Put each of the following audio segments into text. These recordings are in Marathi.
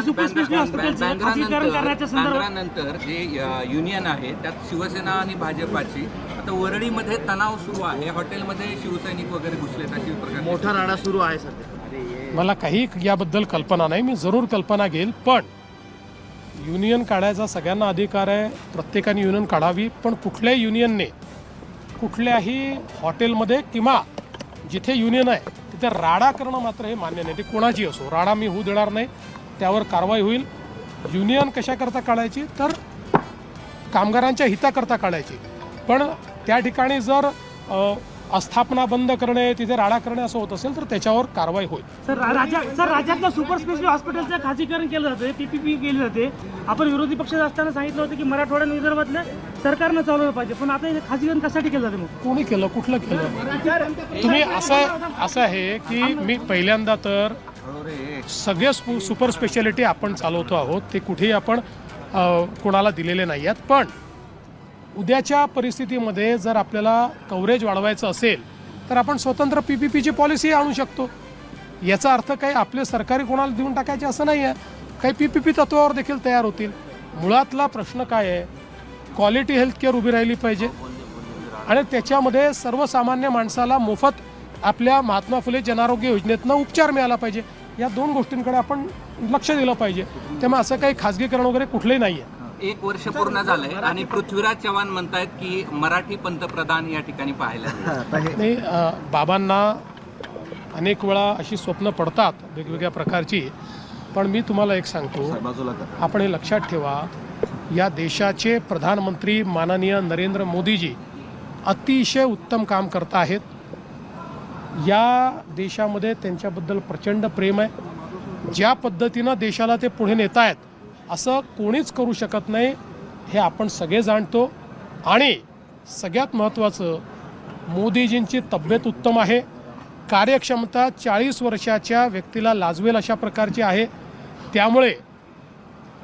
मुंबई सुपर हॉस्पिटलचं खाजगीकरण करण्याच्या संदर्भात बांद्रानंतर जे युनियन आहे त्यात शिवसेना आणि भाजपाची आता वरळीमध्ये तणाव सुरू आहे हॉटेलमध्ये शिवसैनिक वगैरे घुसलेत अशी प्रकार मोठा राडा सुरू आहे सध्या मला काही याबद्दल कल्पना नाही मी जरूर कल्पना घेईल पण युनियन काढायचा सगळ्यांना अधिकार आहे प्रत्येकाने युनियन काढावी पण कुठल्याही युनियनने कुठल्याही हॉटेलमध्ये किंवा जिथे युनियन आहे तिथे राडा करणं मात्र हे मान्य नाही ते कोणाची असो राडा मी होऊ देणार नाही त्यावर कारवाई होईल. युनियन कशाकरता काढायची? तर कामगारांच्या हिताकरता काढायची. पण त्या ठिकाणी जर आस्थापना बंद करणे तिथे राडा करणे असं होत असेल तर त्याच्यावर कारवाई होईल. सर राज्यात सर राज्यातलं सुपर स्पेशलिस्ट हॉस्पिटलचं खाजगीकरण केलं जातं. पीपीपी केली जाते आपण विरोधी पक्षात असताना सांगितलं होतं की मराठवाडा आणि विदर्भातल्या सरकारनं चालवलं पाहिजे. पण आता हे खाजगीकरण कशासाठी केलं जातं मग? कोणी केलं? कुठलं केलं? तुम्ही असं असं आहे की मी पहिल्यांदा तर सगळे स्पु- सुपर स्पेशालिटी आपण चालवतो आहोत ते कुठेही आपण कोणाला दिलेले नाही आहेत. पण उद्याच्या परिस्थितीमध्ये जर आपल्याला कव्हरेज वाढवायचं असेल तर आपण स्वतंत्र पी पी पीची पॉलिसी आणू शकतो. याचा अर्थ काही आपले सरकारी कोणाला देऊन टाकायचे असं नाही आहे. काही पी पी पी तत्वावर देखील तयार होतील. मुळातला प्रश्न काय आहे क्वालिटी हेल्थकेअर उभी राहिली पाहिजे. आणि त्याच्यामध्ये सर्वसामान्य माणसाला मोफत आपल्या महात्मा फुले जनारोग्य योजनेतनं उपचार मिळाला पाहिजे. या दोन गोष्टींकडे आपण लक्ष दिलं पाहिजे. त्यामुळे असं काही खाजगीकरण वगैरे कुठलंही नाही आहे एक वर्ष पूर्ण झालंय आणि पृथ्वीराज चव्हाण म्हणतायत की मराठी पंतप्रधान या ठिकाणी पाहायला नाही बाबांना अनेक वेळा अशी स्वप्न पडतात वेगवेगळ्या प्रकारची. पण मी तुम्हाला एक सांगतो आपण हे लक्षात ठेवा या देशाचे प्रधानमंत्री माननीय नरेंद्र मोदीजी अतिशय उत्तम काम करत आहेत. या देशामध्ये त्यांच्याबद्दल प्रचंड प्रेम आहे. ज्या पद्धतीनं देशाला ते पुढे नेत आहेत असं कोणीच करू शकत नाही हे आपण सगळे जाणतो. आणि सगळ्यात महत्त्वाचं मोदीजींची तब्येत उत्तम आहे. कार्यक्षमता चाळीस वर्षाच्या व्यक्तीला लाजवेल अशा प्रकारची आहे. त्यामुळे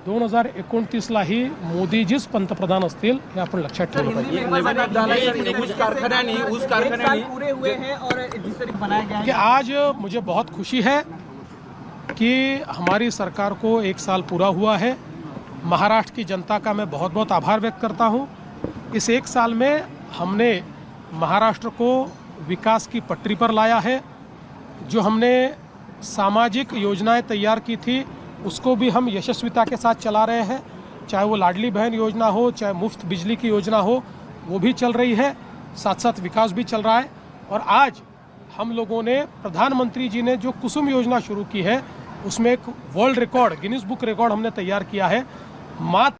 दोन हज़ार एकोणतीसलाही मोदीजीच पंतप्रधान असतील हे आपण लक्षात ठेवलं पाहिजे. ऊस कारखान्यानी ऊस कारखान्यानी. पूरे हुए हैं और जिस तरह बनाया गया कि आज मुझे बहुत खुशी है कि हमारी सरकार को एक साल पूरा हुआ है। महाराष्ट्र की जनता का मैं बहुत बहुत आभार व्यक्त करता हूँ। इस एक साल में हमने महाराष्ट्र को विकास की पटरी पर लाया है। जो हमने सामाजिक योजनाएँ तैयार की थी उसको भी हम यशस्विता के साथ चला रहे हैं। चाहे वो लाडली बहन योजना हो, चाहे मुफ़्त बिजली की योजना हो, वो भी चल रही है। साथ साथ विकास भी चल रहा है। और आज हम लोगों ने, प्रधानमंत्री जी ने जो कुसुम योजना शुरू की है, उसमें एक world record Guinness book record हमने तैयार किया है। मात्र